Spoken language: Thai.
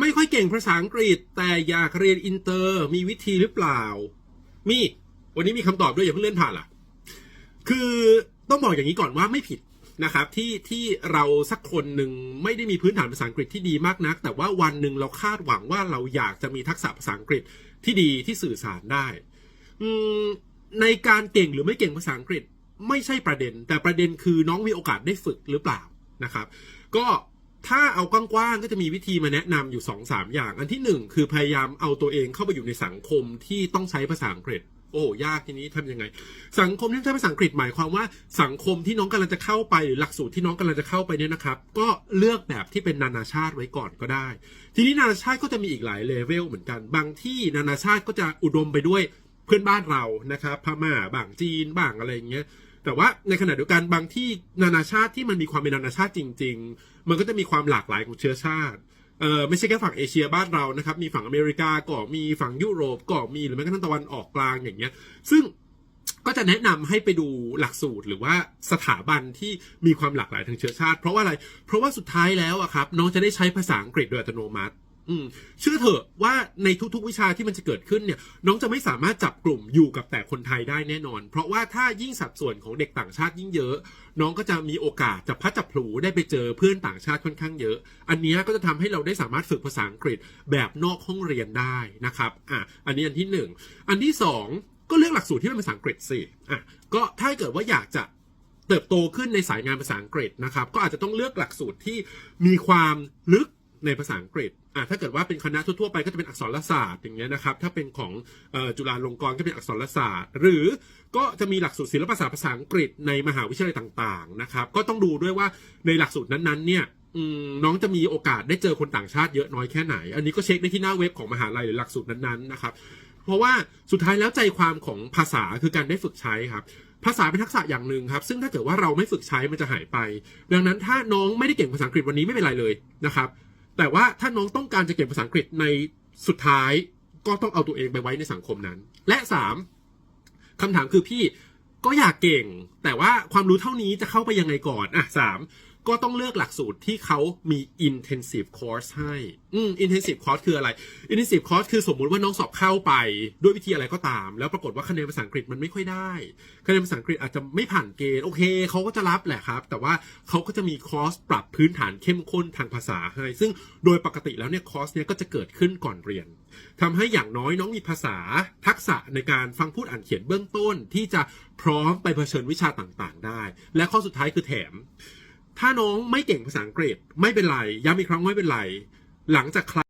ไม่ค่อยเก่งภาษาอังกฤษ แต่อยากเรียนอินเตอร์มีวิธีหรือเปล่า มีวันนี้มีคำตอบด้วยอย่าเพิ่งเลื่อนผ่านล่ะ คือต้องบอกอย่างนี้ก่อนว่าไม่ผิดนะครับที่ที่เราสักคนหนึ่งไม่ได้มีพื้นฐานภาษาอังกฤษที่ดีมากนัก แต่ว่าวันหนึ่งเราคาดหวังว่าเราอยากจะมีทักษะภาษาอังกฤษที่ดีที่สื่อสารได้อืมในการเก่งหรือไม่เก่งภาษาอังกฤษไม่ใช่ประเด็น แต่ประเด็นคือน้องมีโอกาสได้ฝึกหรือเปล่านะครับ ก็ ถ้าเอากว้างๆก็จะมีวิธีมาแนะนำอยู่2อสามอย่าง อันที่หนึ่งคือพยายามเอาตัวเองเข้าไปอยู่ในสังคมที่ต้องใช้ภาษาอังกฤษ โอ้ยากทีนี้ทำยังไง สังคมที่ใช้ภาษาอังกฤษหมายความว่าสังคมที่น้องกำลังจะเข้าไปหรือหลักสูตรที่น้องกำลังจะเข้าไปเนี่ยนะครับ ก็เลือกแบบที่เป็นนานาชาติไว้ก่อนก็ได้ ทีนี้นานาชาติก็จะมีอีกหลายเลเวลเหมือนกัน บางที่นานาชาติก็จะอุดมไปด้วยเพื่อนบ้านเรานะครับพม่าบางจีนบางอะไรอย่างเงี้ย แต่ว่าในขณะเดียวกันบางที่นานาชาติที่มันมีความเป็นนานาชาติจริง ๆ มันก็จะมีความหลากหลายของเชื้อชาติเออไม่ใช่แค่ฝั่งเอเชียบ้านเรานะครับ มีฝั่งอเมริกาก็มีฝั่งยุโรปก็มีหรือแม้กระทั่งตะวันออกกลางอย่างเงี้ย ซึ่งก็จะแนะนำให้ไปดูหลักสูตรหรือว่าสถาบันที่มีความหลากหลายทางเชื้อชาติ เพราะว่าอะไร เพราะว่าสุดท้ายแล้วอะครับ น้องจะได้ใช้ภาษาอังกฤษโดยอัตโนมัติ อืมเชื่อเถอะว่าในทุกๆ วิชาที่มันจะเกิดขึ้นเนี่ย น้องจะไม่สามารถจับกลุ่มอยู่กับแต่คนไทยได้แน่นอน เพราะว่าถ้ายิ่งสัดส่วนของเด็กต่างชาติยิ่งเยอะ น้องก็จะมีโอกาสจะพัดจับพลูได้ไปเจอเพื่อนต่างชาติค่อนข้างเยอะ อันนี้ก็จะทำให้เราได้สามารถฝึกภาษาอังกฤษแบบนอกห้องเรียนได้นะครับอะอันนี้อันที่หนึ่งอันที่สองก็เลือกหลักสูตรที่เป็นภาษาอังกฤษสิอะก็ถ้าเกิดว่าอยากจะเติบโตขึ้นในสายงานภาษาอังกฤษนะครับก็อาจจะต้องเลือกหลักสูตรที่มีความลึก ในภาษาอังกฤษอะถ้าเกิดว่าเป็นคณะทั่วๆไปก็จะเป็นอักษรศาสตร์อย่างเงี้ยนะครับ ถ้าเป็นของจุฬาลงกรณ์ก็เป็นอักษรศาสตร์ หรือก็จะมีหลักสูตรศิลปศาสตร์ภาษาอังกฤษในมหาวิทยาลัยต่างๆนะครับ ก็ต้องดูด้วยว่าในหลักสูตรนั้นๆเนี่ยน้องจะมีโอกาสได้เจอคนต่างชาติเยอะน้อยแค่ไหน อันนี้ก็เช็คได้ที่หน้าเว็บของมหาลัยหรือหลักสูตรนั้นๆนะครับ เพราะว่าสุดท้ายแล้วใจความของภาษาคือการได้ฝึกใช้ครับภาษาเป็นทักษะอย่างหนึ่งครับ ซึ่งถ้าเกิดว่าเราไม่ฝึกใช้มันจะหายไป ดังนั้นถ้าน้องไม่ได้เก่งภาษาอังกฤษวันนี้ไม่เป็นไรเลยนะครับ แต่ว่าถ้าน้องต้องการจะเก่งภาษาอังกฤษในสุดท้ายก็ต้องเอาตัวเองไปไว้ในสังคมนั้น และสามคำถามคือพี่ก็อยากเก่ง แต่ว่าความรู้เท่านี้จะเข้าไปยังไงก่อนอะสาม ก็ต้องเลือกหลักสูตรที่เขามี intensive course ให้ อืม intensive course คืออะไร intensive course คือสมมุติว่าน้องสอบเข้าไปด้วยวิธีอะไรก็ตาม แล้วปรากฏว่าคะแนนภาษาอังกฤษมันไม่ค่อยได้ คะแนนภาษาอังกฤษอาจจะไม่ผ่านเกณฑ์ โอเค เขาก็จะรับแหละครับ แต่ว่าเขาก็จะมีคอร์สปรับพื้นฐานเข้มข้นทางภาษาให้ ซึ่งโดยปกติแล้วเนี่ยคอร์สเนี้ยก็จะเกิดขึ้นก่อนเรียนทำให้อย่างน้อยน้องมีภาษาทักษะในการฟังพูดอ่านเขียนเบื้องต้นที่จะพร้อมไปเผชิญวิชาต่างๆ ได้ และข้อสุดท้ายคือแถม ถ้าน้องไม่เก่งภาษาอังกฤษไม่เป็นไรย้ำอีกครั้งไม่เป็นไร หลังจากคลา